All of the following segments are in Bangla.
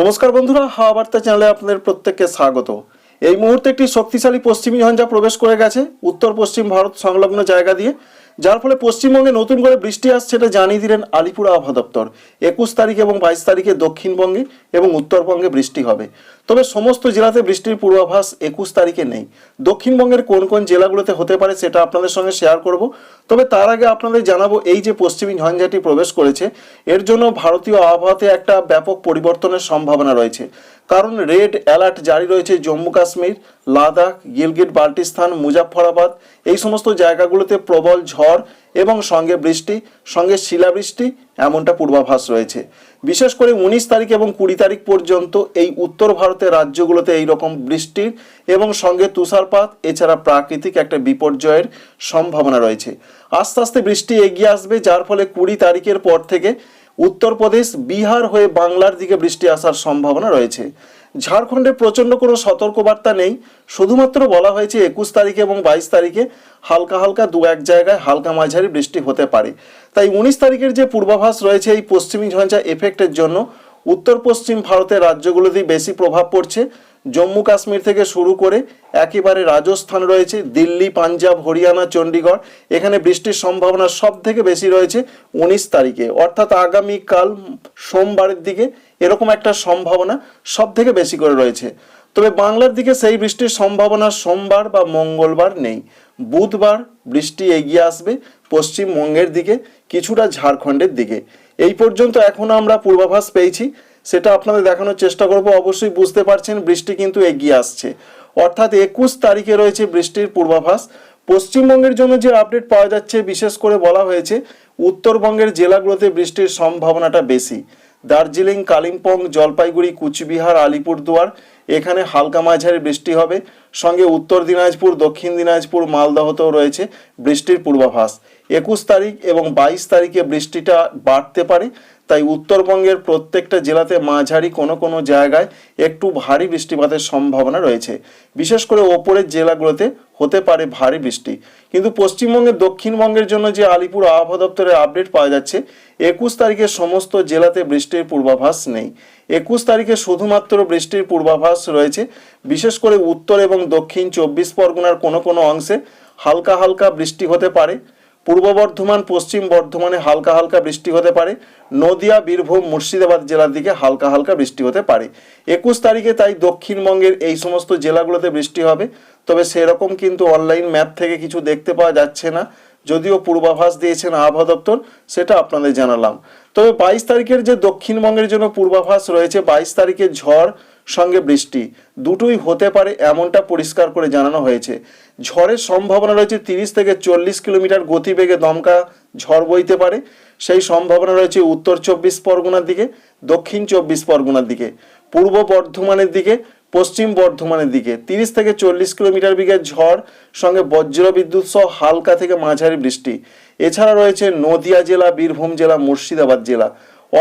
নমস্কার বন্ধুরা, হাওয়া বার্তা চ্যানেলে আপনাদের প্রত্যেককে স্বাগত। এই মুহূর্তে একটি শক্তিশালী পশ্চিমী ঝঞ্ঝা প্রবেশ করে গেছে। উত্তর পশ্চিম ভারত সংলগ্ন জায়গা দিয়ে। যার ফলে পশ্চিমবঙ্গে নতুন করে বৃষ্টি আসছে এটা জানিয়ে দিলেন আলিপুর আবহাওয়া দপ্তর। একুশ তারিখ এবং বাইশ তারিখে দক্ষিণবঙ্গে এবং উত্তরবঙ্গে বৃষ্টি হবে। তবে সমস্ত জেলাতে বৃষ্টির পূর্বাভাস একুশ তারিখে নেই। দক্ষিণবঙ্গের কোন কোন জেলাগুলোতে হতে পারে সেটা আপনাদের সঙ্গে শেয়ার করব। তবে তার আগে আপনাদের জানাব এই যে পশ্চিমী ঝঞ্ঝাটি প্রবেশ করেছে, এর জন্য ভারতীয় আবহাওয়াতে একটা ব্যাপক পরিবর্তনের সম্ভাবনা রয়েছে। কারণ রেড অ্যালার্ট জারি রয়েছে জম্মু কাশ্মীর, লাদাখ, গিলগিট, বাল্টিস্তান মুজাফরাবাদ এই সমস্ত জায়গাগুলোতে প্রবল ঝড় এবং সঙ্গে বৃষ্টি, সঙ্গে শিলাবৃষ্টি, এমনটা পূর্বাভাস রয়েছে। বিশেষ করে উনিশ তারিখ এবং কুড়ি তারিখ পর্যন্ত এই উত্তর ভারতের রাজ্যগুলোতে এই রকম বৃষ্টির এবং সঙ্গে তুষারপাত, এছাড়া প্রাকৃতিক একটা বিপর্যয়ের সম্ভাবনা রয়েছে। আস্তে আস্তে বৃষ্টি এগিয়ে আসবে, যার ফলে কুড়ি তারিখের পর থেকে উত্তরপ্রদেশ, বিহার হয়ে বাংলার দিকে বৃষ্টি আসার সম্ভাবনা রয়েছে। ঝাড়খণ্ডে প্রচণ্ড কোনো সতর্কবার্তা নেই। শুধুমাত্র বলা হয়েছে একুশ তারিখে এবং বাইশ তারিখে হালকা হালকা দু এক জায়গায় হালকা মাঝারি বৃষ্টি হতে পারে। তাই উনিশ তারিখের যে পূর্বাভাস রয়েছে এই পশ্চিমী ঝঞ্ঝা এফেক্টের জন্য উত্তর পশ্চিম ভারতের রাজ্যগুলোতেই বেশি প্রভাব পড়ছে। জম্মু কাশ্মীর থেকে শুরু করে একেবারে রাজস্থান রয়েছে, দিল্লি, পাঞ্জাব, হরিয়ানা চণ্ডীগড় এখানে বৃষ্টির সম্ভাবনা সব থেকে বেশি রয়েছে উনিশ তারিখে। অর্থাৎ আগামীকাল সোমবারের দিকে এরকম একটা সম্ভাবনা সব থেকে বেশি করে রয়েছে। তবে বাংলার দিকে সেই বৃষ্টির সম্ভাবনা সোমবার বা মঙ্গলবার নেই। বুধবার বৃষ্টি এগিয়ে আসবে পশ্চিমবঙ্গের দিকে, কিছুটা ঝাড়খণ্ডের দিকে। এই পর্যন্ত এখনও আমরা পূর্বাভাস পেয়েছি। সেটা আপনাদের দেখানোর চেষ্টা করব। অবশ্যই বুঝতে পারছেন, বৃষ্টি কিন্তু এগিয়ে আসছে। অর্থাৎ একুশ তারিখে রয়েছে বৃষ্টির পূর্বাভাস। পশ্চিমবঙ্গের জন্য যে আপডেট পাওয়া যাচ্ছে, বিশেষ করে বলা হয়েছে, উত্তরবঙ্গের জেলাগুলোতে বৃষ্টির সম্ভাবনাটা বেশি। দার্জিলিং, কালিম্পং, জলপাইগুড়ি, কুচবিহার, আলিপুরদুয়ার, এখানে হালকা মাঝারি বৃষ্টি হবে। সঙ্গে উত্তর দিনাজপুর, দক্ষিণ দিনাজপুর, মালদহতেও রয়েছে বৃষ্টির পূর্বাভাস। একুশ তারিখ এবং বাইশ তারিখে বৃষ্টিটা বাড়তে পারে। তাই উত্তরবঙ্গের প্রত্যেকটা জেলাতে মাঝারি কোনো কোনো জায়গায় একটু ভারী বৃষ্টিপাতের সম্ভাবনা রয়েছে। বিশেষ করে ওপরের জেলাগুলোতে হতে পারে ভারী বৃষ্টি। কিন্তু পশ্চিমবঙ্গের দক্ষিণবঙ্গের জন্য যে আলিপুর আবহাওয়া দপ্তরের আপডেট পাওয়া যাচ্ছে, একুশ তারিখে সমস্ত জেলাতে বৃষ্টির পূর্বাভাস নেই। একুশ তারিখে শুধুমাত্র বৃষ্টির পূর্বাভাস রয়েছে। বিশেষ করে উত্তর এবং দক্ষিণ চব্বিশ পরগনার কোনো কোনো অংশে হালকা হালকা বৃষ্টি হতে পারে। পূর্ব বর্ধমান, পশ্চিম বর্ধমানে হালকা হালকা বৃষ্টি হতে পারে। নদিয়া, বীরভূম, মুর্শিদাবাদ জেলার দিকে হালকা হালকা বৃষ্টি হতে পারে। একুশ তারিখে তাই দক্ষিণবঙ্গের এই সমস্ত জেলাগুলোতে বৃষ্টি হবে। তবে সেরকম কিন্তু অনলাইন ম্যাপ থেকে কিছু দেখতে পাওয়া যাচ্ছে না। যদিও পূর্বাভাস দিয়েছেন আবহাওয়া দপ্তর, সেটা আপনাদের জানালাম। তবে বাইশ তারিখের যে দক্ষিণবঙ্গের জন্য পূর্বাভাস রয়েছে, বাইশ তারিখে ঝড় সঙ্গে বৃষ্টি। দুটোই হতে পারে এমনটা পরিষ্কার করে জানানো হয়েছে। ঝড়ের সম্ভাবনা রয়েছে তিরিশ থেকে চল্লিশ কিলোমিটার গতিবেগে দমকা ঝড় বইতে পারে। সেই সম্ভাবনা রয়েছে উত্তর চব্বিশ পরগনার দিকে, দক্ষিণ চব্বিশ পরগনার দিকে, পূর্ব বর্ধমানের দিকে, পশ্চিম বর্ধমানের দিকে। তিরিশ থেকে চল্লিশ কিলোমিটার বিঘে ঝড়, সঙ্গে বজ্র বিদ্যুৎ সহ হালকা থেকে মাঝারি বৃষ্টি। এছাড়া রয়েছে নদিয়া জেলা, বীরভূম জেলা, মুর্শিদাবাদ জেলা।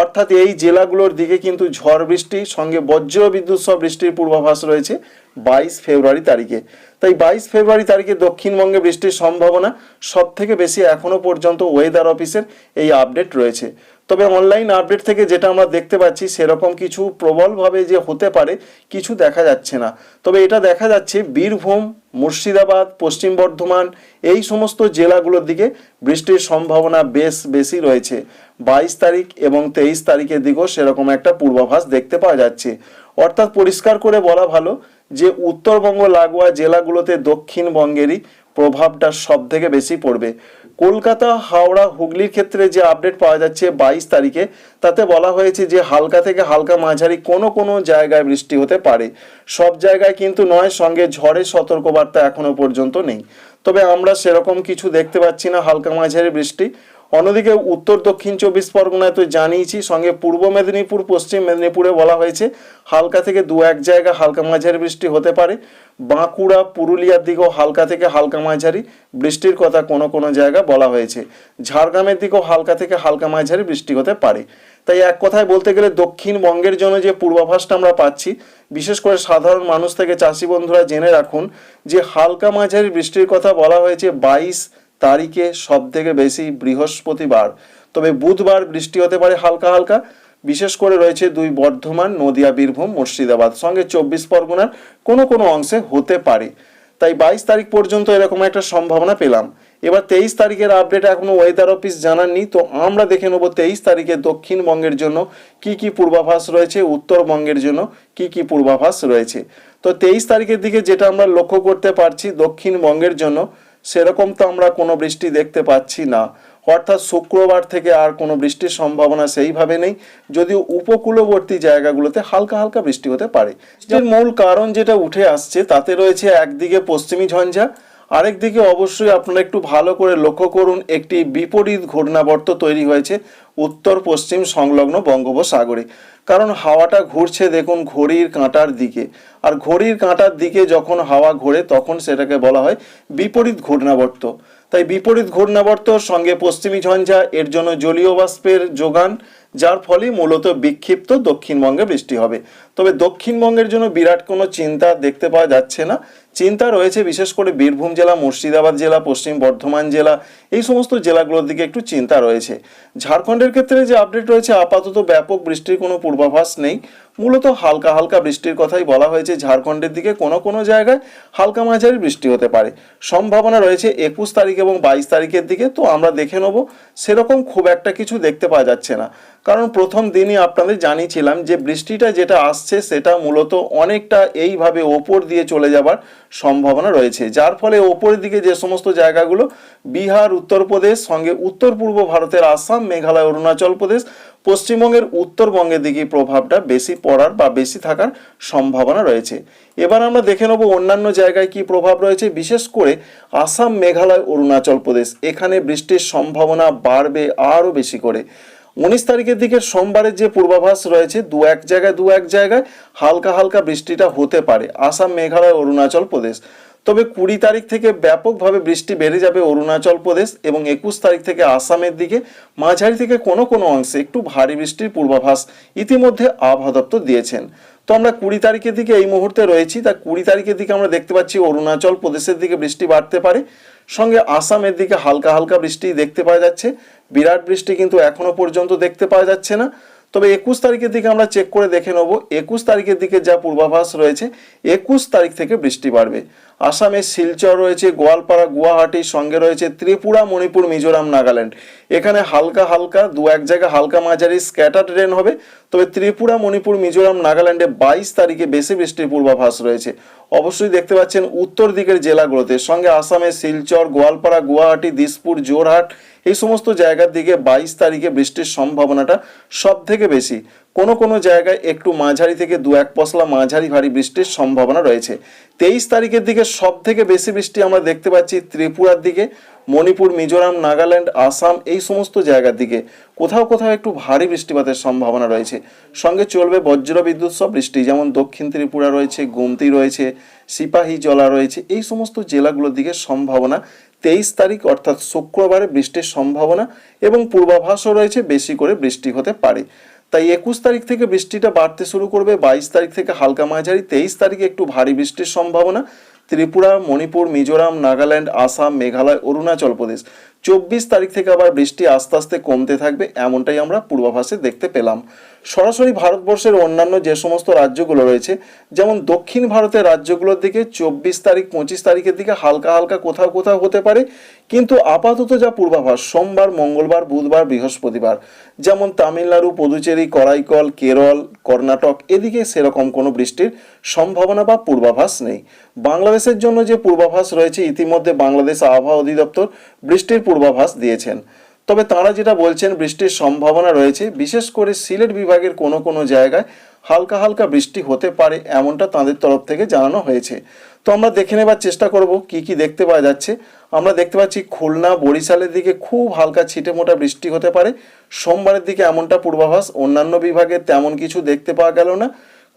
অর্থাৎ এই জেলাগুলোর দিকে কিন্তু ঝড় বৃষ্টি, সঙ্গে বজ্র বিদ্যুৎ সহ বৃষ্টির পূর্বাভাস রয়েছে বাইশ ফেব্রুয়ারি তারিখে। তাই বাইশ ফেব্রুয়ারি তারিখে দক্ষিণবঙ্গে বৃষ্টির সম্ভাবনা সব থেকে বেশি এখনও পর্যন্ত ওয়েদার অফিসের এই আপডেট রয়েছে। তবে অনলাইন আপডেট থেকে যেটা আমরা দেখতে পাচ্ছি, সেরকম কিছু প্রবলভাবে যে হতে পারে, কিছু দেখা যাচ্ছে না। তবে এটা দেখা যাচ্ছে বীরভূম, মুর্শিদাবাদ, পশ্চিম বর্ধমান, এই সমস্ত জেলাগুলোর দিকে বৃষ্টির সম্ভাবনা বেশ বেশি রয়েছে। বাইশ তারিখ এবং তেইশ তারিখের দিকেও সেরকম একটা পূর্বাভাস দেখতে পাওয়া যাচ্ছে। অর্থাৎ পরিষ্কার করে বলা ভালো যে উত্তরবঙ্গ লাগোয়া জেলাগুলোতে দক্ষিণবঙ্গেরই প্রভাবটা সব থেকে বেশি পড়বে। কলকাতা, হাওড়া, হুগলির ক্ষেত্রে যে আপডেট পাওয়া যাচ্ছে বাইশ তারিখে, তাতে বলা হয়েছে যে হালকা থেকে হালকা মাঝারি কোনো কোনো জায়গায় বৃষ্টি হতে পারে। সব জায়গায় কিন্তু নয়, সঙ্গে ঝড়ের সতর্কবার্তা এখনও পর্যন্ত নেই। তবে আমরা সেরকম কিছু দেখতে পাচ্ছি না, হালকা মাঝারি বৃষ্টি। অন্যদিকে উত্তর দক্ষিণ চব্বিশ পরগনায় তো জানিয়েছি, সঙ্গে পূর্ব মেদিনীপুর, পশ্চিম মেদিনীপুরে বলা হয়েছে, হালকা থেকে দু এক জায়গা হালকা মাঝারি বৃষ্টি হতে পারে। বাঁকুড়া, পুরুলিয়ার দিকেও হালকা থেকে হালকা মাঝারি বৃষ্টির কথা কোনো কোনো জায়গা বলা হয়েছে। ঝাড়গ্রামের দিকেও হালকা থেকে হালকা মাঝারি বৃষ্টি হতে পারে। তাই এক কথায় বলতে গেলে দক্ষিণবঙ্গের জন্য যে পূর্বাভাসটা আমরা পাচ্ছি, বিশেষ করে সাধারণ মানুষ থেকে চাষি বন্ধুরা জেনে রাখুন যে হালকা মাঝারি বৃষ্টির কথা বলা হয়েছে বাইশ তারিখে সব থেকে বেশি বৃহস্পতিবার। তবে বুধবার বৃষ্টি হতে পারে হালকা হালকা। বিশেষ করে রয়েছে দুই বর্ধমান, নদিয়া, বীরভূম, মুর্শিদাবাদ। সঙ্গে চব্বিশ পরগনার কোনো কোনো অংশে হতে পারে। তাই বাইশ তারিখ পর্যন্ত এরকম একটা সম্ভাবনা পেলাম। এবার তেইশ তারিখের আপডেট এখনও ওয়েদার অফিস জানাননি। তো আমরা দেখে নেব তেইশ তারিখে দক্ষিণবঙ্গের জন্য কি কি পূর্বাভাস রয়েছে, উত্তরবঙ্গের জন্য কি কি পূর্বাভাস রয়েছে। তো তেইশ তারিখের দিকে যেটা আমরা লক্ষ্য করতে পারছি দক্ষিণবঙ্গের জন্য সেরকম তো আমরা কোনো বৃষ্টি দেখতে পাচ্ছি না। অর্থাৎ শুক্রবার থেকে আর কোনো বৃষ্টির সম্ভাবনা সেইভাবে নেই। যদিও উপকূলবর্তী জায়গাগুলোতে হালকা হালকা বৃষ্টি হতে পারে। এর মূল কারণ যেটা উঠে আসছে তাতে রয়েছে একদিকে পশ্চিমী ঝঞ্ঝা আরেকদিকে অবশ্যই আপনারা একটু ভালো করে লক্ষ্য করুন, একটি বিপরীত ঘূর্ণাবর্ত তৈরি হয়েছে উত্তর পশ্চিম সংলগ্ন বঙ্গোপসাগরে। কারণ হাওয়াটা ঘুরছে দেখুন ঘড়ির কাঁটার দিকে। আর ঘড়ির কাঁটার দিকে যখন হাওয়া ঘোরে তখন সেটাকে বলা হয় বিপরীত ঘূর্ণাবর্ত। তাই বিপরীত ঘূর্ণাবর্তর সঙ্গে পশ্চিমী ঝঞ্ঝা, এর জন্য জলীয় বাষ্পের যোগান, যার ফলে মূলত বিক্ষিপ্ত দক্ষিণবঙ্গে বৃষ্টি হবে। তবে দক্ষিণবঙ্গের জন্য বিরাট কোনো চিন্তা দেখতে পাওয়া যাচ্ছে না। চিন্তা রয়েছে, বিশেষ করে বীরভূম জেলা, মুর্শিদাবাদ জেলা, পশ্চিম বর্ধমান জেলা, এই সমস্ত জেলাগুলোর দিকে একটু চিন্তা রয়েছে। ঝাড়খণ্ডের ক্ষেত্রে যে আপডেট রয়েছে, আপাতত ব্যাপক বৃষ্টির কোনো পূর্বাভাস নেই। মূলত হালকা হালকা বৃষ্টির কথাই বলা হয়েছে। ঝাড়খণ্ডের দিকে কোনো কোনো জায়গায় হালকা মাঝারি বৃষ্টি হতে পারে। সম্ভাবনা রয়েছে একুশ তারিখ এবং বাইশ তারিখের দিকে। তো আমরা দেখে নেব। সেরকম খুব একটা কিছু দেখতে পাওয়া যাচ্ছে না। কারণ প্রথম দিনই আপনাদের জানিয়েছিলাম যে বৃষ্টিটা যেটা আসছে সেটা মূলত অনেকটা এইভাবে ওপর দিয়ে চলে যাবার সম্ভাবনা রয়েছে। যার ফলে ওপরের দিকে যে সমস্ত জায়গাগুলো, বিহার, উত্তরপ্রদেশ, সঙ্গে উত্তর পূর্ব ভারতের আসাম, মেঘালয়, অরুণাচল প্রদেশ পশ্চিমবঙ্গের উত্তরবঙ্গের দিকে প্রভাবটা বেশি পড়ার বা বেশি থাকার সম্ভাবনা রয়েছে। এবার আমরা দেখে নেব অন্যান্য জায়গায় কি প্রভাব রয়েছে। বিশেষ করে আসাম, মেঘালয়, অরুণাচল প্রদেশ। এখানে বৃষ্টির সম্ভাবনা বাড়বে আরও বেশি করে। উনিশ তারিখের দিকে সোমবারের যে পূর্বাভাস রয়েছে, দু এক জায়গায় দু এক জায়গায় হালকা হালকা বৃষ্টিটা হতে পারে। আসাম, মেঘালয়, অরুণাচল প্রদেশ। তবে কুড়ি তারিখ থেকে ব্যাপকভাবে বৃষ্টি বেড়ে যাবে অরুণাচল প্রদেশ এবং একুশ তারিখ থেকে আসামের দিকে। মাঝারি থেকে কোনো কোনো অংশে একটু ভারী বৃষ্টির পূর্বাভাস ইতিমধ্যে আবহাওয়া দপ্তর দিয়েছেন। তো আমরা কুড়ি তারিখের দিকে এই মুহূর্তে রয়েছি। তা কুড়ি তারিখের দিকে আমরা দেখতে পাচ্ছি অরুণাচল প্রদেশের দিকে বৃষ্টি বাড়তে পারে। সঙ্গে আসামের দিকে হালকা হালকা বৃষ্টি দেখতে পাওয়া যাচ্ছে। বিরাট বৃষ্টি কিন্তু এখনও পর্যন্ত দেখতে পাওয়া যাচ্ছে না। তবে একুশ তারিখের দিকে আমরা চেক করে দেখে নেব। একুশ তারিখের দিকে যা পূর্বাভাস রয়েছে, একুশ তারিখ থেকে বৃষ্টি বাড়বে। আসামে শিলচর রয়েছে, গোয়ালপাড়া গুয়াহাটির সঙ্গে রয়েছে ত্রিপুরা, মণিপুর, মিজোরাম, নাগাল্যান্ড। এখানে হালকা হালকা, দু এক জায়গায় হালকা মাঝারি স্ক্যাটার রেন হবে। তবে ত্রিপুরা, মণিপুর, মিজোরাম, নাগাল্যান্ডে বাইশ তারিখে বেশি বৃষ্টির পূর্বাভাস রয়েছে। অবশ্যই দেখতে পাচ্ছেন উত্তর দিকের জেলাগুলোতে, সঙ্গে আসামে শিলচর, গোয়ালপাড়া, গুয়াহাটি, দিসপুর জোরহাট এই সমস্ত জায়গার দিকে বাইশ তারিখে বৃষ্টির সম্ভাবনাটা সব থেকে বেশি। কোনো কোনো জায়গায় একটু মাঝারি থেকে দু এক পশলা মাঝারি ভারী বৃষ্টির সম্ভাবনা রয়েছে। তেইশ তারিখের দিকে সব থেকে বেশি বৃষ্টি আমরা দেখতে পাচ্ছি ত্রিপুরার দিকে, মণিপুর, মিজোরাম, নাগাল্যান্ড, আসাম এই সমস্ত জায়গার দিকে। কোথাও কোথাও একটু ভারী বৃষ্টিপাতের সম্ভাবনা রয়েছে। সঙ্গে চলবে বজ্র বিদ্যুৎ সব বৃষ্টি, যেমন দক্ষিণ ত্রিপুরা রয়েছে, গুমতি রয়েছে, সিপাহী জলা রয়েছে, এই সমস্ত জেলাগুলোর দিকে সম্ভাবনা তেইশ তারিখ, অর্থাৎ শুক্রবারে বৃষ্টির সম্ভাবনা এবং পূর্বাভাসও রয়েছে, বেশি করে বৃষ্টি হতে পারে। তাই একুশ তারিখ থেকে বৃষ্টিটা বাড়তে শুরু করবে, বাইশ তারিখ থেকে হালকা মাঝারি, তেইশ তারিখে একটু ভারী বৃষ্টির সম্ভাবনা। ত্রিপুরা, মণিপুর, মিজোরাম, নাগাল্যান্ড, আসাম, মেঘালয়, অরুণাচল প্রদেশ। চব্বিশ তারিখ থেকে আবার বৃষ্টি আস্তে আস্তে কমতে থাকবে, এমনটাই আমরা পূর্বাভাসে দেখতে পেলাম। সরাসরি ভারতবর্ষের অন্যান্য যে সমস্ত রাজ্যগুলো রয়েছে, যেমন দক্ষিণ ভারতের রাজ্যগুলোর দিকে চব্বিশ তারিখ, পঁচিশ তারিখের দিকে হালকা হালকা কোথাও কোথাও হতে পারে, কিন্তু আপাতত যা পূর্বাভাস, সোমবার, মঙ্গলবার, বুধবার, বৃহস্পতিবার, যেমন তামিলনাড়ু, পুদুচেরি, করাইকল, কেরল, কর্ণাটক, এদিকে সেরকম কোনো বৃষ্টির সম্ভাবনা বা পূর্বাভাস নেই। বাংলাদেশের জন্য যে পূর্বাভাস রয়েছে, ইতিমধ্যে বাংলাদেশ আবহাওয়া অধিদপ্তর বৃষ্টির পূর্বাভাস দিয়েছেন। তবে তাঁরা যেটা বলছেন, বৃষ্টির সম্ভাবনা রয়েছে। বিশেষ করে সিলেট বিভাগের কোনো কোনো জায়গায় হালকা হালকা বৃষ্টি হতে পারে এমনটা তাদের তরফ থেকে জানানো হয়েছে। তো আমরা দেখে নেবার চেষ্টা করব কি কি দেখতে পাওয়া যাচ্ছে। আমরা দেখতে পাচ্ছি খুলনা, বরিশালের দিকে খুব হালকা ছিটে মোটা বৃষ্টি হতে পারে। সোমবারের দিকে এমনটা পূর্বাভাস, অন্যান্য বিভাগে তেমন কিছু দেখতে পাওয়া গেল না।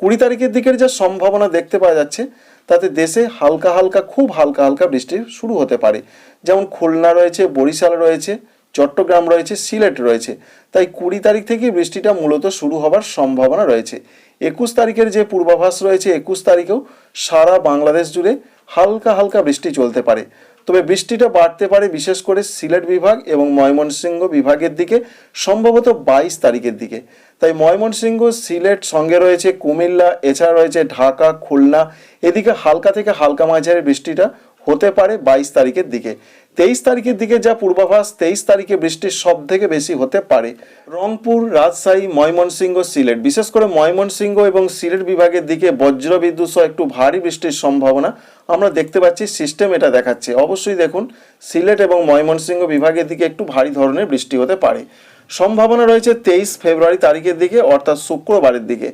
কুড়ি তারিখের দিকের যা সম্ভাবনা দেখতে পাওয়া যাচ্ছে তাতে দেশে হালকা হালকা, খুব হালকা হালকা বৃষ্টি শুরু হতে পারে। যেমন খুলনা রয়েছে, বরিশাল রয়েছে, চট্টগ্রাম রয়েছে, সিলেট রয়েছে। তাই কুড়ি তারিখ থেকে বৃষ্টিটা মূলত শুরু হবার সম্ভাবনা রয়েছে। একুশ তারিখের যে পূর্বাভাস রয়েছে, একুশ তারিখেও সারা বাংলাদেশ জুড়ে হালকা হালকা বৃষ্টি চলতে পারে। তবে বৃষ্টিটা বাড়তে পারে, বিশেষ করে সিলেট বিভাগ এবং ময়মনসিংহ বিভাগের দিকে, সম্ভবত বাইশ তারিখের দিকে। তাই ময়মনসিংহ, সিলেট সঙ্গে রয়েছে কুমিল্লা, এছাড়া রয়েছে ঢাকা, খুলনা, এদিকে হালকা থেকে হালকা মাঝারি বৃষ্টিটা হতে পারে বাইশ তারিখের দিকে। তেইশ তারিখের দিকে যা পূর্বাভাস, তেইশ তারিখে বৃষ্টির সব থেকে বেশি হতে পারে রংপুর, রাজশাহী, ময়মনসিংহ, সিলেট। বিশেষ করে ময়মনসিংহ এবং সিলেট বিভাগের দিকে বজ্র বিদ্যুৎ সহ একটু ভারী বৃষ্টির সম্ভাবনা আমরা দেখতে পাচ্ছি সিস্টেম এটা দেখাচ্ছে। অবশ্যই দেখুন, সিলেট এবং ময়মনসিংহ বিভাগের দিকে একটু ভারী ধরনের বৃষ্টি হতে পারে। সম্ভাবনা রয়েছে তেইশ ফেব্রুয়ারি তারিখের দিকে, অর্থাৎ শুক্রবারের দিকে।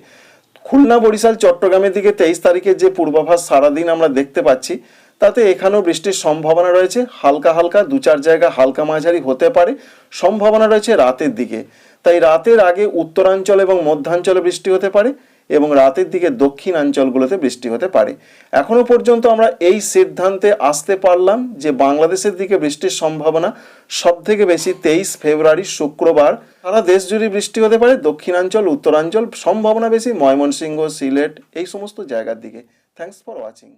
খুলনা, বরিশাল, চট্টগ্রামের দিকে তেইশ তারিখের যে পূর্বাভাস, সারাদিন আমরা দেখতে পাচ্ছি। তাতে এখানেও বৃষ্টির সম্ভাবনা রয়েছে। হালকা হালকা, দু চার জায়গা হালকা মাঝারি হতে পারে। সম্ভাবনা রয়েছে রাতের দিকে। তাই রাতের আগে উত্তরাঞ্চল এবং মধ্যাঞ্চলে বৃষ্টি হতে পারে এবং রাতের দিকে দক্ষিণাঞ্চলগুলোতে বৃষ্টি হতে পারে। এখনও পর্যন্ত আমরা এই সিদ্ধান্তে আসতে পারলাম যে বাংলাদেশের দিকে বৃষ্টির সম্ভাবনা সব থেকে বেশি তেইশ ফেব্রুয়ারি, শুক্রবার। সারা দেশ জুড়ে বৃষ্টি হতে পারে, দক্ষিণাঞ্চল, উত্তরাঞ্চল, সম্ভাবনা বেশি, ময়মনসিংহ, সিলেট, এই সমস্ত জায়গার দিকে। Thanks for watching